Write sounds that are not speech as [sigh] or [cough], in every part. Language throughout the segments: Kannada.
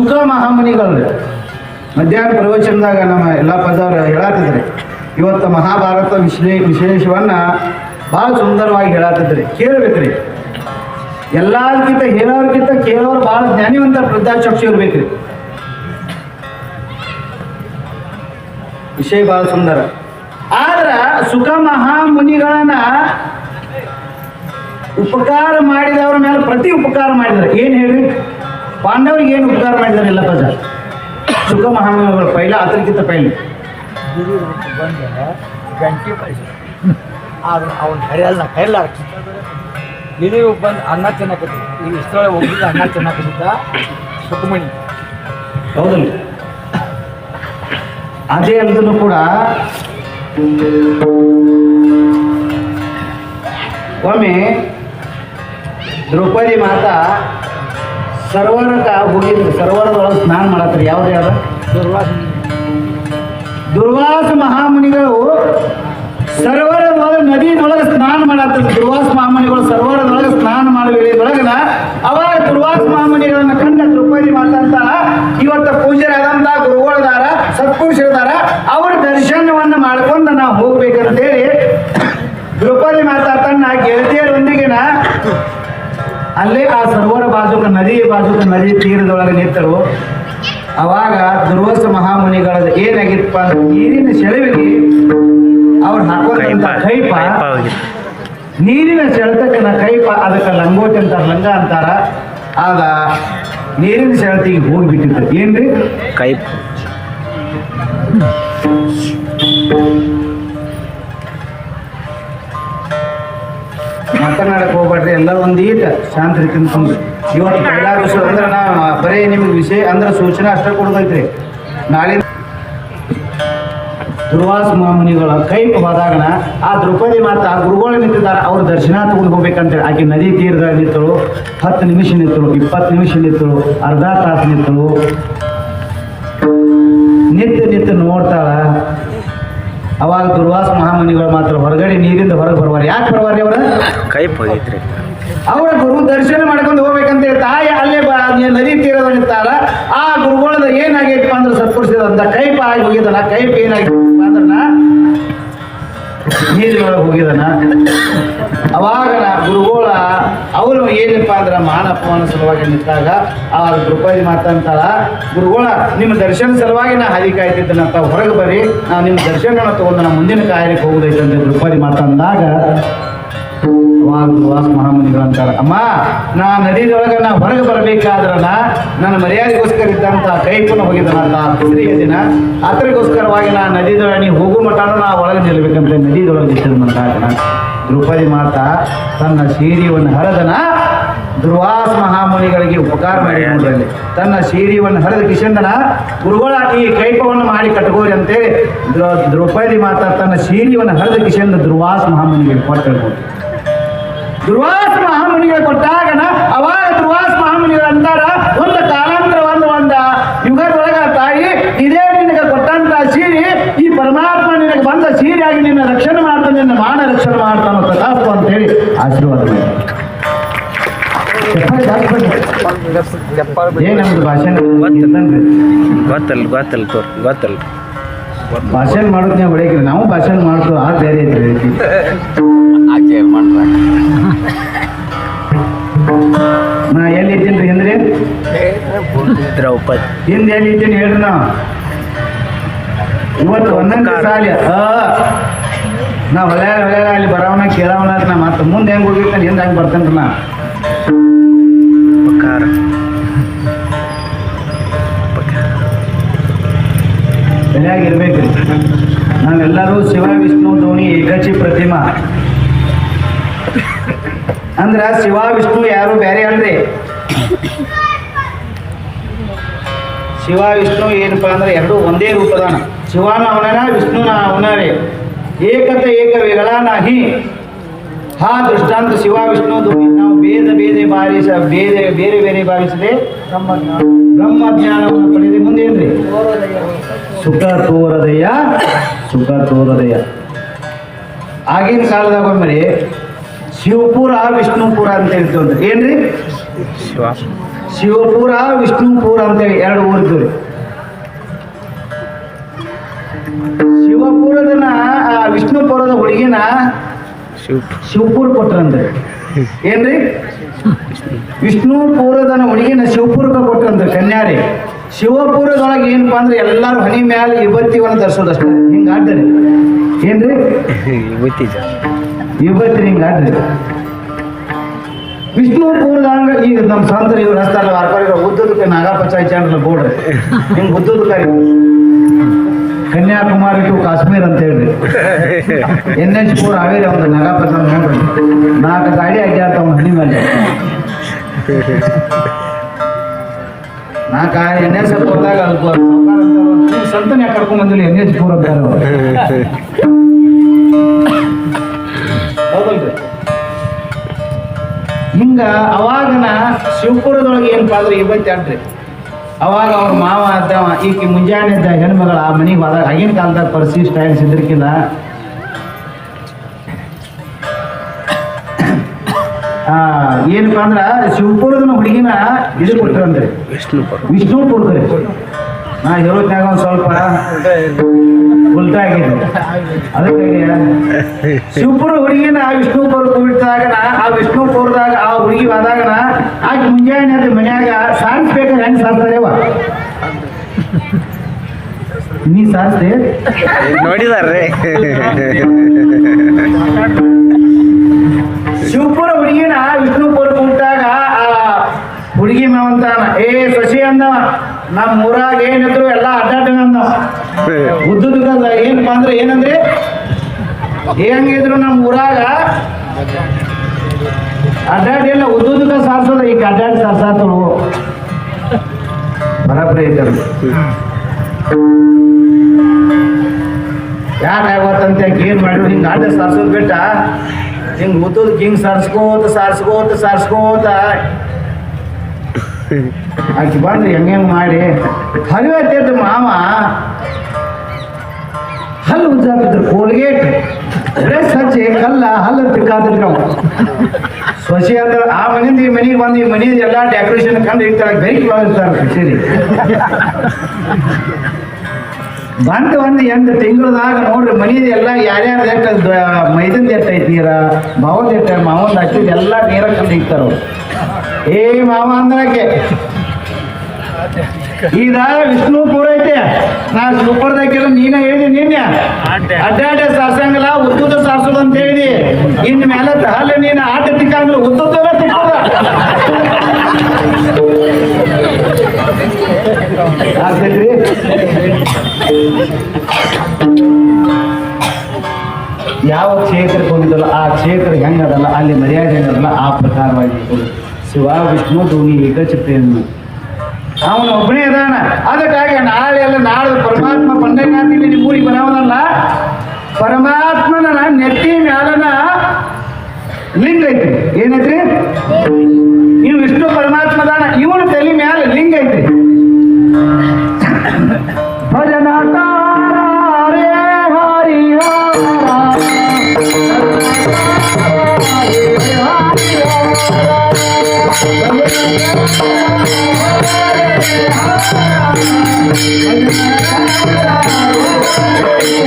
ಸುಖ ಮಹಾಮುನಿಗಳು. ಮಧ್ಯಾಹ್ನ ಪ್ರವಚನದಾಗ ನಮ್ಮ ಎಲ್ಲ ಪದವರು ಹೇಳಾತಿದ್ರಿ. ಇವತ್ತು ಮಹಾಭಾರತ ವಿಶ್ಲೇ, ವಿಶೇಷವನ್ನ ಭಾಳ ಸುಂದರವಾಗಿ ಹೇಳಾತಿದ್ರೆ. ಕೇಳಬೇಕ್ರಿ. ಎಲ್ಲದಕ್ಕಿಂತ ಹೇಳೋರ್ಗಿಂತ ಕೇಳೋರು ಭಾಳ ಜ್ಞಾನಿವಂತ ಪ್ರಜ್ಞಾಚಕ್ಷು ಇರ್ಬೇಕ್ರಿ. ವಿಷಯ ಭಾಳ ಸುಂದರ. ಆದ್ರ ಸುಖ ಮಹಾಮುನಿಗಳನ್ನ ಉಪಕಾರ ಮಾಡಿದವ್ರ ಮೇಲೆ ಪ್ರತಿ ಉಪಕಾರ ಮಾಡಿದ್ರೆ. ಏನು ಹೇಳ್ರಿ? ಪಾಂಡವರಿಗೆ ಏನು ಉಪಕಾರ ಮಾಡಿದ್ದಾರೆ ಎಲ್ಲ ಪದ ಸುಖ ಮಹಾಮುನಿಗಳು ಪೈಲ ಅದಕ್ಕಿಂತ ಪೈಲ. ಗಂಟೆ ಕಳಿಸಿ ಆದ್ರೆ ಅವನು ಕರೆಯಲ್ಲ ಕೈಲ್ಲ ಇಲ್ಲಿ ಬಂದು ಅನ್ನ ತಿನ್ನಕತ್ತಿದ್ದ ಈಗ ಇಷ್ಟೊಳಗೆ ಹೋಗಿದ್ದ ಅನ್ನ ತಿನ್ನಕತ್ತಿದ್ದ ಸುಖಮಣಿ ಹೌದಲ್ಲ? ಅದೇ ಅಲ್ದನು ಕೂಡ ಒಮ್ಮೆ ದ್ರೌಪದಿ ಮಾತಾ ಸರೋವರಕ್ಕ ಹೋಗಿದ್ರು ಸರೋವರದೊಳಗೆ ಸ್ನಾನ ಮಾಡತ್ರಿ ಯಾವ್ದು ಯಾವ ದುರ್ವಾಸ್ ದುರ್ವಾಸ ಮಹಾಮುನಿಗಳು ಸರೋವರದೊಳಗೆ ನದಿಯೊಳಗೆ ಸ್ನಾನ ಮಾಡತ್ತಾರೆ. ದುರ್ವಾಸ ಮಹಾಮುನಿಗಳು ಸರೋವರದೊಳಗೆ ಸ್ನಾನ ವೇಳೆಯೊಳಗನ ಅವಾಗ ದುರ್ವಾಸ ಮಹಾಮುನಿಗಳನ್ನ ಕಂಡ ದ್ರೌಪದಿ ಮಾತಂತ ಇವತ್ತು ಪೂಜೆರಾದಂತ ಗುರುಗಳದಾರ ಸತ್ಪುರುಷರದಾರ ಅವ್ರ ದರ್ಶನವನ್ನ ಮಾಡ್ಕೊಂಡು ನಾವು ಹೋಗ್ಬೇಕಂತೇಳಿ ದ್ರೌಪದಿ ಮಾತಾ ತನ್ನ ಗೆಳತಿಯರೊಂದಿಗಿನ ಅಲ್ಲೇ ಆ ಸರೋವರ ಬಾಜುಕ ನದಿ ಬಾಜುಕ ನದಿ ತೀರದೊಳಗೆ ನಿಂತರು. ಅವಾಗ ದುರ್ವಸ ಮಹಾಮುನಿಗಳ ಏನಾಗಿತ್ತಪ್ಪ ಅಂದ್ರೆ ನೀರಿನ ಸೆಳವಿಗೆ ಅವ್ರು ಹಾಕೋದ್ರಿಂದ ಕೈಪ ನೀರಿನ ಸೆಳೆತಕ್ಕನ ಕೈಪ ಅದಕ್ಕೆ ಲಂಗೋಟಿ ಅಂತ ಲಂಗ ಅಂತಾರ. ಆಗ ನೀರಿನ ಸೆಳೆತಿಗೆ ಹೋಗ್ಬಿಟ್ಟಿತ್ತು. ಏನ್ರಿ? ಕೈ ಮಾತನಾಡಕ್ ಹೋಗ್ಬೇಡ್ರಿ ಎಲ್ಲ ಒಂದು ಈಟ ಶಾಂತ ರೀತಿ ಇವತ್ತು ಇವತ್ತು ವಿಷಯ ಅಂದ್ರೆ ನಾ ಬರೀ ನಿಮ್ಗೆ ವಿಷಯ ಅಂದ್ರೆ ಸೂಚನೆ ಅಷ್ಟೇ ಕೊಡ್ಬೇಕ್ರಿ. ನಾಳೆ ದುರ್ವಾಸ ಮಹಾಮುನಿಗಳ ಕೈ ಹೋದಾಗನ ಆ ದ್ರೌಪದಿ ಮಾತ ಗುರುಗಳು ನಿಂತಿದ್ದಾರೆ, ಅವ್ರ ದರ್ಶನ ತಗೊಂಡು ಹೋಗ್ಬೇಕಂತೇಳಿ ಆಕೆ ನದಿ ತೀರದಾಗ ನಿಂತಳು, ಹತ್ತು ನಿಮಿಷ ನಿಂತಳು, ಇಪ್ಪತ್ತು ನಿಮಿಷ ನಿಂತಳು, ಅರ್ಧ ತಾಸು ನಿಂತಳು. ನಿಂತು ನಿಂತು ನೋಡ್ತಾಳ ಅವಾಗ ದುರ್ವಾಸ ಮಹಾಮುನಿಗಳು ಮಾತ್ರ ಹೊರಗಡೆ ನೀರಿಂದ ಹೊರಗೆ ಬರುವಾರ ಯಾಕೆ ಬರುವಾರಿ ಅವರ? ಕೈ ಹೋಗಿತ್ರಿ ಅವರ ಗುರು ದರ್ಶನ ಮಾಡ್ಕೊಂಡು ಹೋಗ್ಬೇಕಂತ ಹೇಳ್ತಾ ತಾಯಿ ಅಲ್ಲೇ ಬ ನದಿ ತೀರದಿರ್ತಾರ ಆ ಗುರುಗಳದ ಏನಾಗೈತಪ್ಪ ಅಂದ್ರೆ ಸತ್ಪುರುಷದಂತ ಕೈಪ ಆಗಿ ಹೋಗಿದ್ದಲ್ಲ ಕೈಪ ಏನಾಗಿತ್ತಪ್ಪ ಅಂದ್ರನ ನೀರಿನೊಳಗೆ ಹೋಗಿದನ? ಅವಾಗ ನಾ ಗುರುಗೋಳ ಅವರು ಏನಪ್ಪ ಅಂದ್ರೆ ಮಾನಪ್ಪನ ಸಲುವಾಗಿ ನಿಂತಾಗ, ಆ ದ್ರೌಪದಿ ಮಾತಂತಾಳ ಗುರುಗೋಳ, ನಿಮ್ಮ ದರ್ಶನ ಸಲುವಾಗಿ ನಾ ಹರಿ ಕಾಯ್ತಿದ್ದನಂತ ಹೊರಗೆ ಬರಿ, ನಾ ನಿಮ್ಮ ದರ್ಶನ ತಗೊಂಡು ನಾ ಮುಂದಿನ ಕಾರ್ಯಕ್ಕೆ ಹೋಗುದೈತೆ ಅಂತ ದ್ರೌಪದಿ ಮಾತಂದಾಗ ದುರ್ವಾಸ ಮಹಾಮುನಿಗಳು ಅಂತಾರೆ, ಅಮ್ಮ ನಾ ನದಿದೊಳಗೆ ನಾ ಹೊರಗೆ ಬರಬೇಕಾದ್ರನ ನನ್ನ ಮರ್ಯಾದೆಗೋಸ್ಕರ ಇದ್ದಂತ ಕೈಪುನ ಹೋಗಿದ್ದನಂತ ಕುದುರೆಯ ದಿನ. ಆತರಿಗೋಸ್ಕರವಾಗಿ ನಾ ನದಿದೊಳಗೆ ನೀ ಹೋಗು ಮಟ್ಟನೂ ನಾ ಒಳಗೆ ನಿಲ್ಬೇಕಂತ ನದಿದೊಳಗೆ ನಿಂತಿದ್ದಂತ ದ್ರೌಪದಿ ಮಾತಾ ತನ್ನ ಸೀರಿಯನ್ನು ಹರದನ ದುರ್ವಾಸ ಮಹಾಮುನಿಗಳಿಗೆ ಉಪಕಾರ ಮಾಡಿ ನೋಡ್ರಲ್ಲಿ. ತನ್ನ ಸೀರಿಯನ್ನು ಹರಿದ ಕಿಶಂದನ ಗುರುಗಳ, ಈ ಕೈಪವನ್ನು ಮಾಡಿ ಕಟ್ಕೋರಿ ಅಂತೇಳಿ ದ್ರೌ- ದ್ರೌಪದಿ ಮಾತಾ ತನ್ನ ಸೀರಿಯನ್ನು ಹರಿದ ಕಿಶಂದ ದುರ್ವಾಸ ಮಹಾಮುನಿಗೆ ಕೊಟ್ಟು ಹೇಳ್ಬೋದು ದುರ್ವಾಸ ಮಹಾಮುನಿಗಳು ಕೊಟ್ಟಾಗ ಅವಾಗ ದುರ್ವಾಸ ಮಹಾಮುನಿಗಳು ಅಂತಾರ ಒಂದು ಕಾಲಾಂತರ ಒಂದು ಒಂದು ಯುಗದೊಳಗ ತಾಯಿ ಇದೇ ನಿನಗೆ ಕೊಟ್ಟಂತ ಸೀರಿ ಈ ಪರಮಾತ್ಮ ನಿನಗೆ ಬಂದ ಸೀರಿಯಾಗಿ ನಿನ್ನ ರಕ್ಷಣೆ ಮಾಡ್ತಾನೆ ನಿನ್ನ ಮಾನ ರಕ್ಷಣೆ ಮಾಡ್ತಾನ ಪ್ರತಾಪ ಅಂತ ಹೇಳಿ ಆಶೀರ್ವಾದ ಭಾಷಣ ಗೊತ್ತಲ್ಲ ಗೊತ್ತಲ್ಲ ತೋರ್ ಗೊತ್ತಲ್ಲ. ಭಾಷಣ ಮಾಡೋದ್ ನೀವು ನಾವು ಭಾಷಣ ಮಾಡ್ತೀವಿ ಆ ಬೇರೆ ಐತ್ರಿ. ಆಕೆ ಮಾಡ್ರ ನಾ ಎಲ್ಲಿ ಇದ್ದೀನಿ ಅಂದ್ರೆ? ದ್ರೌಪದಿ. ಹಿಂದೆ ಎಲ್ಲಿ ಇದ್ದೀನಿ ಹೇಳ್ರಿ ನಾ? ಇವತ್ತು ಒಂದೊಂದು ಸಾಲಿ ಆ ನಾ ಹೊಲ ಹೊಲ ಅಲ್ಲಿ ಬರವನ ಕೇಳವನ ಅಂತ ನಾ ಮತ್ತೆ ಮುಂದೆ ಹೆಂಗೆ ಹೋಗಿರ್ತಾನೆ ಹಿಂದೆ ಹಂಗೆ ಬರ್ತೇನೆ ನಾ. ಉಪಕಾರ. ಸರಿಯಾಗಿರ್ಬೇಕು ನಾವೆಲ್ಲರೂ ಶಿವ ವಿಷ್ಣು ಧೋನಿ ಏಕಚಿ ಪ್ರತಿಮಾ. ಅಂದ್ರ ಶಿವ, ವಿಷ್ಣು ಯಾರು ಬೇರೆ ಅಲ್ರಿ? ಶಿವ, ವಿಷ್ಣು ಏನಪ್ಪಾ ಅಂದ್ರೆ ಎರಡು ಒಂದೇ ರೂಪದಾನ. ಶಿವನ ಅವನ ವಿಷ್ಣುನ ಅವನರೇ ಏಕತೆ ಏಕ ನಾಹಿ. ಹಾ ದೃಷ್ಟಾಂತ ಶಿವ, ವಿಷ್ಣು ನಾವು ಭೇದ ಭೇದ ಬಾರಿಸ ಬೇರೆ ಬೇರೆ ಬೇರೆ ಭಾವಿಸದೆ ಬ್ರಹ್ಮ ಜ್ಞಾನವನ್ನು ಮುಂದೆ ಮುಂದೇನ್ರಿ? ಸುಖ ತೋರದಯ್ಯ ಸುಖ ತೋರದಯ್ಯ ಆಗಿನ ಕಾಲದಾಗ ಒಮ್ಮೆ ಶಿವಪುರ ವಿಷ್ಣುಪುರ ಅಂತ ಹೇಳ್ತೀವಿ ಏನ್ರಿ? ಶಿವ. ಶಿವಪುರ ವಿಷ್ಣುಪುರ ಅಂತೇಳಿ ಎರಡು ಊರಿದ್ದು ಶಿವಪುರದನ ಆ ವಿಷ್ಣುಪುರದ ಹುಡುಗಿನ ಶಿವ. ಶಿವಪುರ ಕೊಟ್ರಂದ್ರೆ ಏನ್ರಿ? ವಿಷ್ಣುಪುರದನ ಹುಡುಗಿನ ಶಿವಪುರಕ್ಕೆ ಕೊಟ್ರಂದ್ರೆ ಕನ್ಯಾರಿ ಶಿವಪುರದೊಳಗೆ ಏನಪ್ಪಾ ಅಂದ್ರೆ ಎಲ್ಲಾರು ಹನಿ ಮ್ಯಾಲ ಇವತ್ತಿವನ್ನ ಧರಿಸೋದಷ್ಟೇ ಹಿಂಗ ಏನ್ರಿ? [laughs] ಗೊತ್ತಿ ವಿಭತ್ತಿ ಹಿಂಗ ಆಡ್ರಿ ವಿಷ್ಣುಪುರದಂಗ ಈಗ ನಮ್ಮ ಸಂತರ ಇವ್ರು ಹಚ್ತಾರಲ್ಲ ವಾರ್ಪಾರಿಗಳು ಉದ್ದದಕ್ಕೆ ನಾಗಪಂಚಾಯತ್ ಚಾನಲ್ ಬೋರ್ಡ್. ಹಿಂಗ್ ಉದ್ದದಕ್ಕೆ ಕನ್ಯಾಕುಮಾರಿ ಟು ಕಾಶ್ಮೀರ್ ಅಂತ ಹೇಳ್ರಿ. ಎನ್ ಎಚ್ ಫೋರ್ ಹಾವೇರಿ ಒಂದು ನಾಗಾಪಚಾರ ನೋಡ್ರಿ ನಾಲ್ಕು ಗಾಡಿ ಅಡ್ಡಾಡ್ತಾವ ಹನಿ ಮೇಲೆ. ನಾಲ್ಕ ಎನ್ ಎಸ್ ಎಫ್ ಹೋದಾಗ ಯಾಕೆ ಕರ್ಕೊಂಡ್ ಬಂದಿಲ್ಲ ಎನ್ ಎಚ್ ಫೋರ್ ಅಂತಾರೆ. ಹೌದಲ್ರಿ? ಹಿಂಗ ಅವಾಗನ ಶಿವಪುರದೊಳಗೆ ಏನಪ್ಪಾ ಅಂದ್ರೆ ಇವತ್ತು ಅಡ್ರಿ ಅವಾಗ ಅವ್ರ ಮಾವ ಅದ್ದವ ಈಕೆ ಮುಂಜಾನೆ ಇದ್ದ ಹೆಣ್ಮಗಳ ಆ ಮನೆಗೆ ಹೋದಾಗ ಆಗಿನ ಕಾಲದಾಗ ಪರ್ಸಿ ಸ್ಟೈಲ್ಸ್ ಇದ್ರಕ್ಕಿಲ್ಲ ಏನಪ್ಪ ಅಂದ್ರ ಶಿವಪುರದ ಹುಡುಗಿನ ಇದು ಕೊಟ್ರಂದ್ರಿ ವಿಷ್ಣುಪುರ. ವಿಷ್ಣುಪುರದ್ರಿ. ನಾ ಹೇಳೋದ್ನಾಗ ಒಂದ್ ಸ್ವಲ್ಪ ಉಲ್ಟಾ ಆಗಿದೆ ಅದಕ್ಕಾಗಿ ಶಿವಪುರ ಹುಡುಗಿನ ಆ ವಿಷ್ಣುಪುರ ಬಿಟ್ಟಾಗ ಆ ವಿಷ್ಣುಪುರದಾಗ ಆ ಹುಡುಗಿ ಹೋದಾಗ ಆಕೆ ಮುಂಜಾನೆ ಅದು ಮನ್ಯಾಗ ಸಾರಿಸ್ಬೇಕಾದ್ರೆ ಹೆಂಗ್ ಸಾರ್ತಾರೇವ ನೀ ಸಾರಿಸ್ದೆ? ನೋಡಿದಾರ ಶಿವಪುರ ಹುಡುಗಿನ ವಿಷ್ಣುಪುರ ಬಿಟ್ಟಾಗ ಆ ಹುಡುಗಿ ಮೇವಂತಾನ ಏ ಶಶಿ ಅಂದವ ನಮ್ಮ ಊರಾಗ ಏನಿದ್ರು ಎಲ್ಲ ಅಡ್ಡಾಡ ಅಂದವ ಏನಪ್ಪ ಅಂದ್ರೆ ಏನಂದ್ರೆ ಹೆಂಗಿದ್ರು ನಮ್ಮ ಊರಾಗ ಅಡ್ಡಾಡಿ ಎಲ್ಲ ಉದ್ದುದಕ್ಕ ಸಾರ್ಸೋದ ಈಗ ಅಡ್ಡಾಡಿ ಸಾರ್ಸಾತು. ಬರಬ್ರಿ ಐತರು ಯಾಕೆ ಆಗೋತ್ತಂತ ಏನ್ ಮಾಡಿದ್ರು? ಹಿಂಗೆ ಅಡ್ಡ ಸಾರ್ಸೋದ್ ಬಿಟ್ಟ. ಹಿಂಗೆ ಉದ್ದುದ್ ಹಿಂಗೆ ಸಾರ್ಸ್ಕೋತ ಸಾರ್ಸ್ಕೋತ ಸಾರ್ಸ್ಕೋತ. ಆಕೆ ಬಂದು ಹೆಂಗೆ ಮಾಡಿ? ಹರಿವತ್ತೆದ್ದು ಮಾವ, ಹಲ್ಲು ಉಜ್ಜಾಕಿದ್ರು ಕೋಲ್ಗೇಟ್. ಬ್ರಷ್ ಹಚ್ಚಿ ಕಲ್ಲ ಹಲ್ಲು ತಿಕ್ಕಾದ್ರು ನಾವು. ಸೊಸೆ ಅಂದ್ರೆ ಆ ಮನೆಯಿಂದ ಈ ಮನೆಗೆ ಬಂದು ಈ ಮನೆಯಿಂದ ಎಲ್ಲ ಡೆಕೋರೇಷನ್ ಕಂಡು ಇರ್ತಾರೆ ಬೈಕ್ ಇರ್ತಾರೆ ಸರಿ ಬಂದು ಒಂದು ಎಂಟು ತಿಂಗಳದಾಗ ನೋಡ್ರಿ ಮನೆಯದು ಎಲ್ಲ ಯಾರ್ಯಾರು ಎಟ್ಟು ಮೈದಂದ ಎಟ್ಟು ಐತಿ ನೀರ ಮಾವಂದ ಎಟ್ಟ ಮಾವಂದ ಹಚ್ಚಿದ ಎಲ್ಲ ನೀರ ಕಂಡು ಇರ್ತಾರೆ ಅವ್ರು. ಏ ಮಾವ ಅಂದ್ರಕ್ಕೆ ಈಗ ವಿಷ್ಣು ಐತೆ. ನಾ ಶಿವಪುರದಾಗಿರೋ ನೀನ ಹೇಳಿ ನಿನ್ನೆ. ಅಡ್ಡಾಡೆ ಸಾರ್ಸಂಗಲ್ಲ ಉದ್ದುದ ಸಾರ್ಸೋದು ಅಂತ ಹೇಳಿ ಇನ್ ಮೇಲೆ ಅಲ್ಲ ನೀನ ಆಟ ತಿಕ್ಕಂಗಿಲ್ಲ ಉದ್ದುದ ಆಗ್ತೈತ್ರಿ? ಯಾವ ಕ್ಷೇತ್ರಕ್ಕೆ ಹೋಗಿದ್ದಲ್ಲ ಆ ಕ್ಷೇತ್ರ ಹೆಂಗದಲ್ಲ ಅಲ್ಲಿ ಮರ್ಯಾದೆ ಹೆಂಗದಲ್ಲ ಆ ಪ್ರಕಾರವಾಗಿ. ಶಿವ ವಿಷ್ಣು ಧೋನಿ ಏಕಚಿತ್ತೆಯನ್ನು ಅವನು ಒಬ್ಬನೇ ಅದಾನ ಅದಕ್ಕಾಗಿ ನಾಳೆ ಎಲ್ಲ ನಾಳೆ ಪರಮಾತ್ಮ ಪಂಡರನಾಥ ಇಲ್ಲಿ ನಿಮ್ಮ ಊರಿಗೆ ಬರೋವನಲ್ಲ ಪರಮಾತ್ಮನ ನೆತ್ತಿ Thank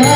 you.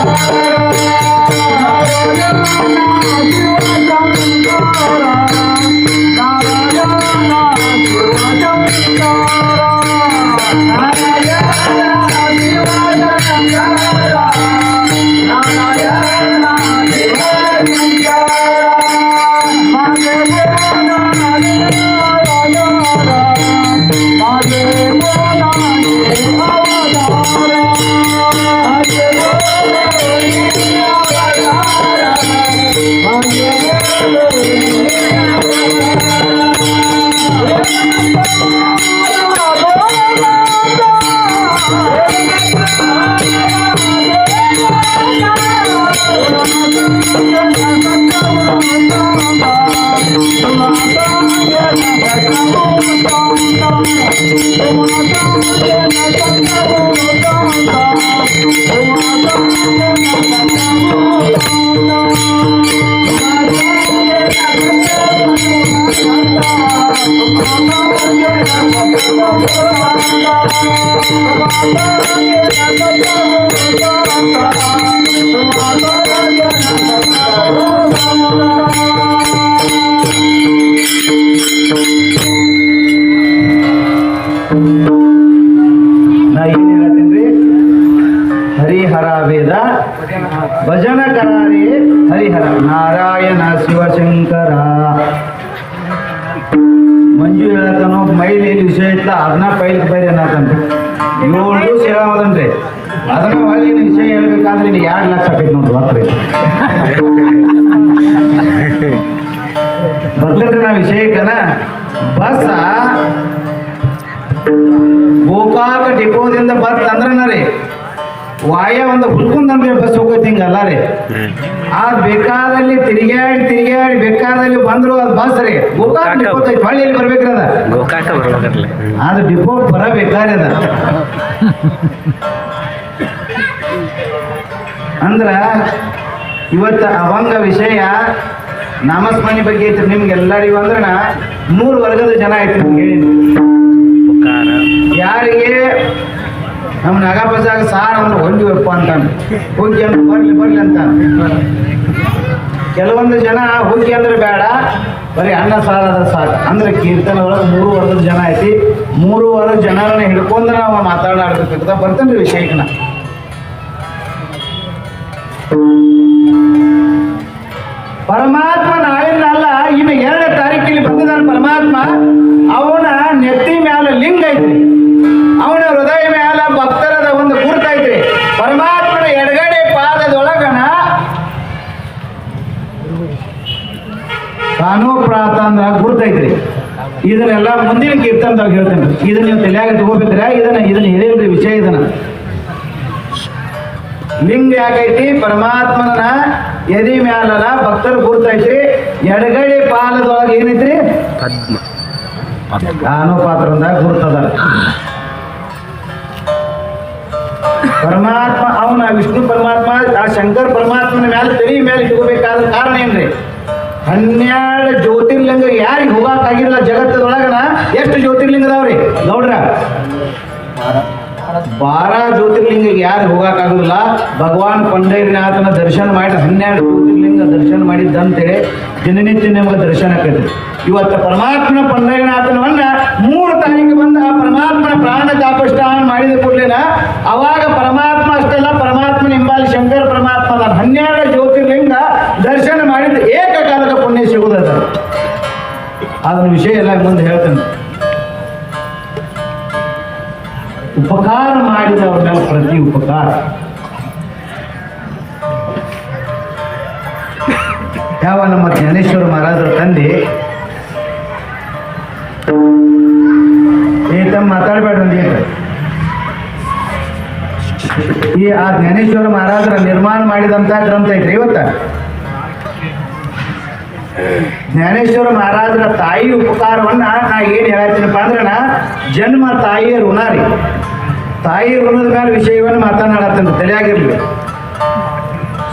ನಾ ಹಿಂಗಲ್ಲ ರೀ? ಆ ಬೇಕಾದಲ್ಲಿ ತಿರುಗಾಡಿ ತಿರುಗಾಡಿ ಬೇಕಾದಲ್ಲಿ ಬಂದ್ರು ಅದು ಬಸ್ ರೀ. ಗೋಕಾಕ ಡಿಪೋ ಹೊಳ್ಳಿ ಇಲ್ಲಿ ಬರ್ಬೇಕ್ರಿ ಅದ. ಗೋಕಾಕ ಅದು ಡಿಪೋ ಬರಬೇಕಾದ್ರೆ ಅದ. ಅಂದ್ರ ಇವತ್ತ ಅವಂಗ ವಿಷಯ ನಾಮಸ್ಮರಣೆ ಬಗ್ಗೆ ಐತ್ರಿ ನಿಮ್ಗೆ ಎಲ್ಲರಿಗೂ ಅಂದ್ರ ಮೂರು ವರ್ಗದ ಜನ ಐತ್ರಿ ಯಾರಿಗೆ ನಮ್ಮ ನಗಾಬಜಾಗ ಸಾರ್ ಅಂದ್ರೆ ಹೊಂದಿವಪ್ಪ ಅಂತಾನೆ ಹುಗ್ಗಿ ಅಂದ್ರೆ ಬರ್ಲಿ ಬರ್ಲಿ ಅಂತ. ಕೆಲವೊಂದು ಜನ ಹುಗ್ಗಿ ಅಂದ್ರೆ ಬೇಡ, ಬರೀ ಅನ್ನ ಸಾರದ ಸಾಕು. ಅಂದ್ರೆ ಕೀರ್ತನ ಒಳಗೆ ಮೂರು ಜನ ಐತಿ. ಮೂರು ವರ್ಗದ ಜನರನ್ನ ಹಿಡ್ಕೊಂಡು ನಾವು ಮಾತಾಡಾಡ್ಬೇಕಂತ ಬರ್ತೇನೆ ವಿಷಯಕ್ಕೆ ಪರಮಾತ್ಮ ನಾಳಿಂದ ಅಲ್ಲ, ಇನ್ನು ಎರಡನೇ ತಾರೀಕಿಗೆ ಬಂದಿದ್ದಾನೆ ಪರಮಾತ್ಮ. ಅವನ ನೆತ್ತಿ ಮ್ಯಾಲ ಲಿಂಗ ಐತ್ರಿ. ಕಾನೋಪ್ರಾತ ಅಂದ್ರ ಗುರುತೈತ್ರಿ. ಇದನ್ನೆಲ್ಲ ಮುಂದಿನ ಕೀರ್ತನದಾಗ ಹೇಳ್ತೇನೆ. ಇದನ್ನ ನೀವು ತಲೆಯಾಗ ತಗೋಬೇಕ್ರೆ ಇದನ್ನ ಇದನ್ನ ಹೇಳಿಲ್ರಿ ವಿಷಯ ಇದನ್ನ. ಲಿಂಗ ಯಾಕೈತಿ? ಪರಮಾತ್ಮನ ಎದಿ ಮ್ಯಾಲ ಭಕ್ತರು ಗುರುತೈತ್ರಿ. ಎಡಗಡೆ ಪಾಲದೊಳಗೆ ಏನೈತ್ರಿ? ನಾನು ಪಾತ್ರದಾಗ ಗುರುತದ. ಪರಮಾತ್ಮ ಅವನ ವಿಷ್ಣು ಪರಮಾತ್ಮ ಆ ಶಂಕರ ಪರಮಾತ್ಮನ ಮ್ಯಾಲ ತಲೆ ಮೇಲೆ ಇಟ್ಕೋಬೇಕಾದ ಕಾರಣ ಏನ್ರಿ? ಹನ್ನೆರಡು ಜ್ಯೋತಿರ್ಲಿಂಗ ಯಾರಿಗೆ ಹೋಗಾಕಾಗಿಲ್ಲ ಜಗತ್ತದೊಳಗನ ಎಷ್ಟು ಜ್ಯೋತಿರ್ಲಿಂಗ ಅದಾವ್ರಿ ಗೌಡ್ರ ಬಾರ ಜ್ಯೋತಿರ್ಲಿಂಗ ಯಾರು ಹೋಗಕ್ಕಾಗುದಿಲ್ಲ ಭಗವಾನ್ ಪಂಡೈರ್ನಾಥನ ದರ್ಶನ ಮಾಡಿ ಹನ್ನೆರಡು ಜ್ಯೋತಿರ್ಲಿಂಗ ದರ್ಶನ ಮಾಡಿದ್ದಂತೇಳಿ ದಿನನಿತ್ಯ ನಿಮಗೆ ದರ್ಶನ ಆಕೈತಿ ಇವತ್ತು ಪರಮಾತ್ಮನ ಪಂಡೈರ್ನಾಥನವನ್ನ ಮೂರು ತಾರೀಕು ಬಂದ ಆ ಪರಮಾತ್ಮನ ಪ್ರಾಣ ತಾಪಷ್ಟಾನ ಮಾಡಿದ ಕೂಡಲೇನ ಅವಾಗ ಪರಮಾತ್ಮ ಅಷ್ಟೆಲ್ಲ ಪರಮಾತ್ಮನ ಹಿಂಬಾಲಿ ಶಂಕರ ಪರಮಾತ್ಮ. ಹನ್ನೆರಡು ಜ್ಯೋತಿರ್ಲಿಂಗ ದರ್ಶನ ಮಾಡಿದ ಸಿಗುದದ ಅದನ್ನ ವಿಷಯ ಎಲ್ಲ ಮುಂದೆ ಹೇಳ್ತೇನೆ. ಉಪಕಾರ ಮಾಡಿದವ್ರ ಪ್ರತಿ ಉಪಕಾರ. ಯಾವ ನಮ್ಮ ಜ್ಞಾನೇಶ್ವರ ಮಹಾರಾಜರ ತಂದೆ ಏ ತಮ್ಮ ಮಾತಾಡಬೇಡ. ಈ ಆ ಜ್ಞಾನೇಶ್ವರ ಮಹಾರಾಜರ ನಿರ್ಮಾಣ ಮಾಡಿದಂತ ಗ್ರಂಥ ಐತ್ರಿ ಇವತ್ತ. ಜ್ಞಾನೇಶ್ವರ ಮಹಾರಾಜರ ತಾಯಿ ಉಪಕಾರವನ್ನ ನಾ ಏನ್ ಹೇಳತ್ತೀನಪ್ಪ ಅಂದ್ರೆ ನಾ ಜನ್ಮ ತಾಯಿಯ ಋಣ ರೀ. ತಾಯಿ ಋಣದ ಮೇಲೆ ವಿಷಯವನ್ನು ಮಾತನಾಡತ್ತಂತ ತಲೆಯಾಗಿರ್ಲಿ.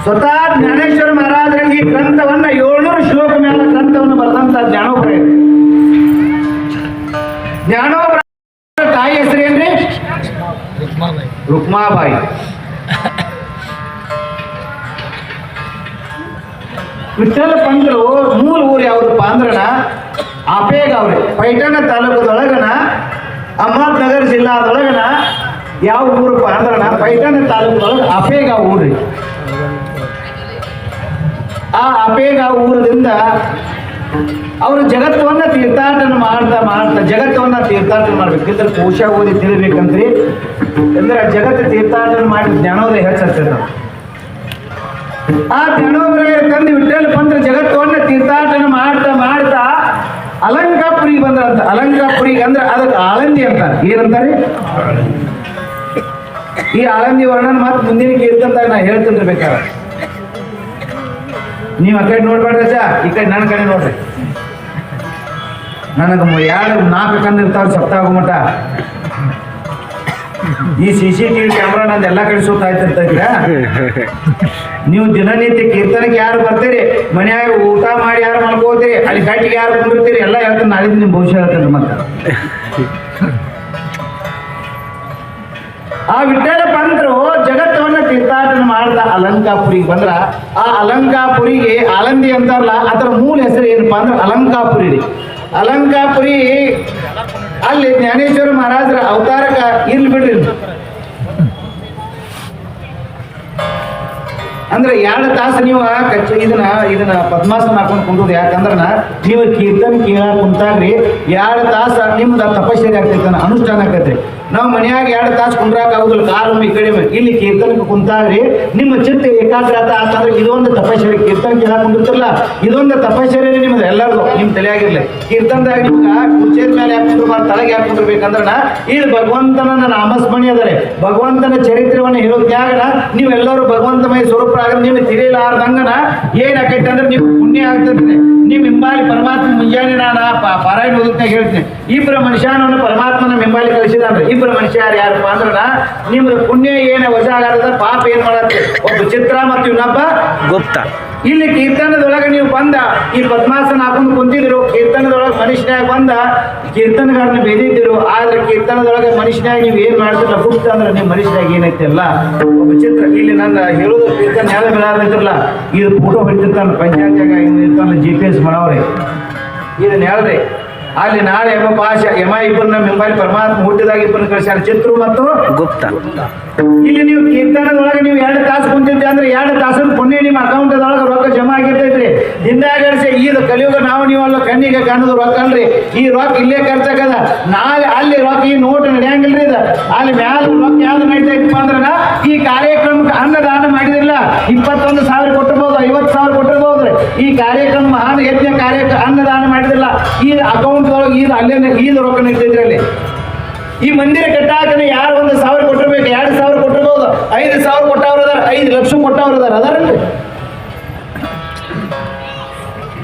ಸ್ವತಃ ಜ್ಞಾನೇಶ್ವರ ಮಹಾರಾಜರ ಈ ಗ್ರಂಥವನ್ನ ಏಳ್ನೂರು ಶ್ಲೋಕ ಮೇಲೆ ಗ್ರಂಥವನ್ನು ಬರೆದಂತ ಜ್ಞಾನೋಬ್ರ ಜ್ಞಾನೋಬ್ರ ತಾಯಿ ಹೆಸರೇನ್ರಿ? ರುಕ್ಮಾಬಾಯಿ. ವಿಠ್ಠಲ ಪಂತರು ಮೂಲ ಊರು ಯಾವ್ದಪ್ಪ ಅಂದ್ರನ ಅಪೇಗ ಅವ್ರಿ. ಪೈಠಣ ತಾಲೂಕದೊಳಗನ, ಅಹಮದ್ನಗರ ಜಿಲ್ಲಾದೊಳಗನ ಯಾವ ಊರಪ್ಪ ಅಂದ್ರನ ಪೈಠಣ ತಾಲೂಕದೊಳಗ ಅಪೇಗ ಊರಿ. ಆ ಅಪೇಗ ಊರದಿಂದ ಅವರು ಜಗತ್ತವನ್ನ ತೀರ್ಥಾಟನ ಮಾಡ್ತಾ ಮಾಡ್ತಾ, ಜಗತ್ತವನ್ನ ತೀರ್ಥಾಟನ ಮಾಡ್ಬೇಕು. ಇದ್ರ ಕೋಶ ಓದಿ ತಿಳಿಬೇಕಂದ್ರಿ ಅಂದ್ರೆ ಜಗತ್ತು ತೀರ್ಥಾಟನ ಮಾಡಿ ಜ್ಞಾನೋದಯ ಹೆಚ್ಚಾಗ್ತದೆ ನಾವು ಆ ಜ್ಞಾನೋದಯ ತಂದು ವಿಠ್ಠಲ ಬಂದ್ರೆ ಜಗತ್ತವನ್ನ ತೀರ್ಥಾಟನ ಮಾಡ್ತಾ ಮಾಡ್ತಾ ಅಲಂಕಾಪುರಿಗೆ ಬಂದ್ರಂತ. ಅಲಂಕಾಪುರಿಗೆ ಅಂದ್ರೆ ಅದಕ್ಕೆ ಆಳಂದಿ ಅಂತಾರೆ. ಏನಂತಾರೆ? ಈ ಆಳಂದಿ ವರ್ಣನ ಮತ್ತೆ ಮುಂದಿನ ಕೀರ್ತಂದಾಗ ನಾ ಹೇಳ್ತೀನಿ ಬೇಕಾದ್ರೆ ನೀವು ಆ ಕಡೆ ನೋಡ್ಬೇಡ್ರಿ ಅಜ್ಜ, ಈ ಕಡೆ ನನ್ನ ಕಡೆ ನೋಡ್ರಿ. ನನಗೆ ಎರಡು ನಾಲ್ಕು ಕಣ್ಣು ಇರ್ತಾವೆ ಸಪ್ತಾಗ ಮಟ ಈ ಸಿ ಸಿ ಟಿವಿ ಕ್ಯಾಮ್ರಾ ನಂದು ಎಲ್ಲ ಕಡೆ ನೀವು ದಿನನಿತ್ಯ ಕೀರ್ತನಕ್ಕೆ ಯಾರು ಬರ್ತೀರಿ? ಮನೆಯಾಗ ಊಟ ಮಾಡಿ ಯಾರು ಮಾಡ್ಕೋತೀರಿ ಅಲ್ಲಿ ಕಟ್ಟಿಗೆ ಯಾರು ಕುಂದಿರ್ತೀರಿ? ಎಲ್ಲ ಹೇಳ್ತಾರೆ ನಾಳಿದ್ದು ನಿಮ್ಮ ಭವಿಷ್ಯ ಹೇಳ್ತೀನಿ ಮತ್ತೆ. ಆ ವಿಠಲ ಪಂತರು ಜಗತ್ತವನ್ನ ತೀರ್ಥಾಟನ ಮಾಡ್ದ ಅಲಂಕಾಪುರಿಗೆ ಬಂದ್ರ, ಆ ಅಲಂಕಾಪುರಿಗೆ ಆಲಂದಿ ಅಂತಾರಲ್ಲ, ಅದರ ಮೂಲ ಹೆಸರು ಏನಪ್ಪಾ ಅಂದ್ರೆ ಅಲಂಕಾಪುರಿ ಅಲಂಕಾಪುರಿ ಅಲ್ಲಿ ಜ್ಞಾನೇಶ್ವರ ಮಹಾರಾಜರ ಅವತಾರಕ ಇರ್ಲಿ ಬಿಡ್ರಿ. ಅಂದ್ರೆ ಎರಡು ತಾಸು ನೀವು ಕಚ್ಚ ಇದನ್ನ ಇದನ್ನ ಪದ್ಮಾಸನ ಹಾಕೊಂಡು ಕುಂದ್ರದು ಯಾಕಂದ್ರ ನೀವು ಕೀರ್ತನ ಕೇಳ ಕುಂತಾಗ್ರಿ ಎರಡು ತಾಸ ನಿಮ್ದು ತಪಶ್ಚರ್ಯ ಆಗ್ತೈತೆ ಅನುಷ್ಠಾನ ಆಕೈತ್ರಿ ನಾವು ಮನೆಯಾಗ ಎರಡು ತಾಸು ಕುಂದ್ರಾಕ ಆಗುದಿಲ್ಲ, ಕಾಲು ಈ ಕಡಿಮೆ. ಇಲ್ಲಿ ಕೀರ್ತನಕ್ಕೆ ಕುಂತಾಗ್ರಿ, ನಿಮ್ಮ ಚಿತ್ತ ಏಕಾಗ್ರತ ಆತಂದ್ರೆ ಇದೊಂದು ತಪಶ್ಚರ್ಯ. ಕೀರ್ತನ ಕೇಳಾಕ ಕುಂದಿರ್ತಿರಲ್ಲ, ಇದೊಂದು ತಪಶ್ಚರ್ಯ ನಿಮ್ದು ಎಲ್ಲರದು ನಿಮ್ ತಲೆಯಾಗಿರ್ಲಿ. ಕೀರ್ತನದಾಗ ನಿಮ್ಗೆ ಕುರ್ಚೇದ ಮೇಲೆ ಯಾಕೆ ಕುಂದ್ರಬಾರ್ದು, ತಲೆಗೆ ಯಾಕೆ ಇಲ್ಲಿ ಭಗವಂತನ ನಾಮಸ್ಮರಣೆ ಅದರೆ ಭಗವಂತನ ಚರಿತ್ರೆಯನ್ನು ಹೇಳೋದ್ಯಾಗನ ನೀವೆಲ್ಲರೂ ಭಗವಂತಮಯ ಸ್ವರೂಪರಾಗ ನೀವು ತಿಳಿಲಾರ್ದಂಗನ ಏನಾಕೈತೆ ಅಂದ್ರೆ ನೀವು ಪುಣ್ಯ ಆಗ್ತದ್ರಿ ನಿಮ್ ಹಿಂಬಾಲಿ ಪರಮಾತ್ಮ ಪಾರಾಯಣ ಓದುತ್ತಾಗ ಹೇಳ್ತೀನಿ. ಇಬ್ಬರ ಮನುಷ್ಯನನ್ನು ಪರಮಾತ್ಮನ ಹಿಂಬಾಲಿ ಕಳಿಸಿದ್ರೆ ಇಬ್ಬರ ಮನುಷ್ಯ ಯಾರು ಯಾರಪ್ಪ ಅಂದ್ರ ನಿಮ್ದು ಪುಣ್ಯ ಏನ ವಜಾಗಾರದ ಪಾಪ ಏನ್ ಮಾಡತ್ತೆ? ಒಬ್ಬ ಚಿತ್ರ ಮತ್ತು ಇನ್ನೊಬ್ಬ ಗುಪ್ತ. ಇಲ್ಲಿ ಕೀರ್ತನದೊಳಗೆ ನೀವು ಬಂದ ಈ ಪದ್ಮಾಸನ ಹಾಕೊಂಡು ಕುಂತಿದ್ರು ಕೀರ್ತನದೊಳಗೆ ಮನುಷ್ಯನಾಗ ಬಂದ ಕೀರ್ತನಗಾರನ ಬೇದಿದ್ದಿರು ಆದ್ರೆ ಕೀರ್ತನದೊಳಗೆ ಮನುಷ್ಯನಾಗ ನೀವು ಏನ್ ಮಾಡ್ತಿಲ್ಲ ಗುಪ್ತ ಅಂದ್ರೆ ನೀವು ಮನುಷ್ಯನಾಗ ಏನೈತಿಲ್ಲ? ಒಬ್ಬ ಚಿತ್ರ ಇಲ್ಲಿ ನನ್ನ ಹೇಳೋದು ಕೀರ್ತನ ಯಾವ್ದು ಬೆಳಾದಿದ್ರಲ್ಲ ಇದು ಫೋಟೋ ಹೊಡಿತಿರ್ತಾನೆ ಪಂಚಾಯತ್ಯಾಗ ಇರ್ತಾನೆ ಜಿ ಪಿ ಎಸ್ ಮಾಡವ್ರಿ. ಇದನ್ನ ಹೇಳ್ರಿ. ಅಲ್ಲಿ ನಾಳೆ ಯಮ ಪಾಶ ಯಮ ಇಬ್ಬರನ್ನ ಮೆಂಬಾರಿ ಪರಮಾತ್ಮ ಹುಟ್ಟಿದಾಗ ಇಬ್ಬರನ್ನ ಕಳಿಸ್ಯಾರ ಚಿತ್ರ ಮತ್ತು ಗುಪ್ತ. ಇಲ್ಲಿ ನೀವು ಕೀರ್ತನದೊಳಗೆ ನೀವು ಎರಡು ತಾಸು ಕುಂತಿದ್ದೆ ಅಂದ್ರೆ ಎರಡು ತಾಸಿನ ಪುಣ್ಯ ನಿಮ್ಮ ಅಕೌಂಟ್ ಒಳಗೆ ರೊಕ್ಕ ಜಮಾ ಆಗಿರ್ತೈತ್ರಿ. ಹಿಂದಾಗಡಿಸಿ ಇದು ಕಲಿಯುಗ ನಾವು ನೀವು ಅಲ್ಲ ಕಣ್ಣಿಗೆ ಕಾಣೋದು ರೊಕ್ಕ ಅಲ್ರಿ. ಈ ರೊಕ್ಕ ಇಲ್ಲೇ ಖರ್ಚಾಗದ ನಾಳೆ ಅಲ್ಲಿ ರೊಕ್ಕ ಈ ನೋಟ್ ನಡೆಯಂಗಿಲ್ರಿ ಇದು. ಅಲ್ಲಿ ಮ್ಯಾಲ ರೊಕ್ಕ ಯಾವ್ದು ನಡೀತಾ ಇತ್ತು ಅಂದ್ರೆ ಈ ಕಾರ್ಯಕ್ರಮಕ್ಕೆ ಅನ್ನದಾನ ಮಾಡಿದಿಲ್ಲ ಇಪ್ಪತ್ತೊಂದು ಸಾವಿರ ಕೊಟ್ಟಿರ್ಬೋದ್ರಿ ಈ ಕಾರ್ಯಕ್ರಮ ಮಹಾನ್ ಹೆಚ್ಚಿನ ಕಾರ್ಯಕ್ರಮ ಅನ್ನದಾನ ಮಾಡಿದಿಲ್ಲ ಈ ಅಕೌಂಟ್ ಒಳಗೆ ಈ ಅಲ್ಲೇ ಈದ್ ರೊಕ್ಕ ನಿಂತಿದ್ರಲ್ಲಿ ಈ ಮಂದಿರ ಕಟ್ಟಾಕನ ಯಾರು ಒಂದು ಸಾವಿರ ಕೊಟ್ಟಿರ್ಬೇಕು, ಎರಡು ಸಾವಿರ ಕೊಟ್ಟಿರ್ಬೋದು, ಐದು ಸಾವಿರ ಕೊಟ್ಟವ್ರು ಅದಾರ, ಐದು ಲಕ್ಷ ಕೊಟ್ಟವ್ರು ಅದಾರ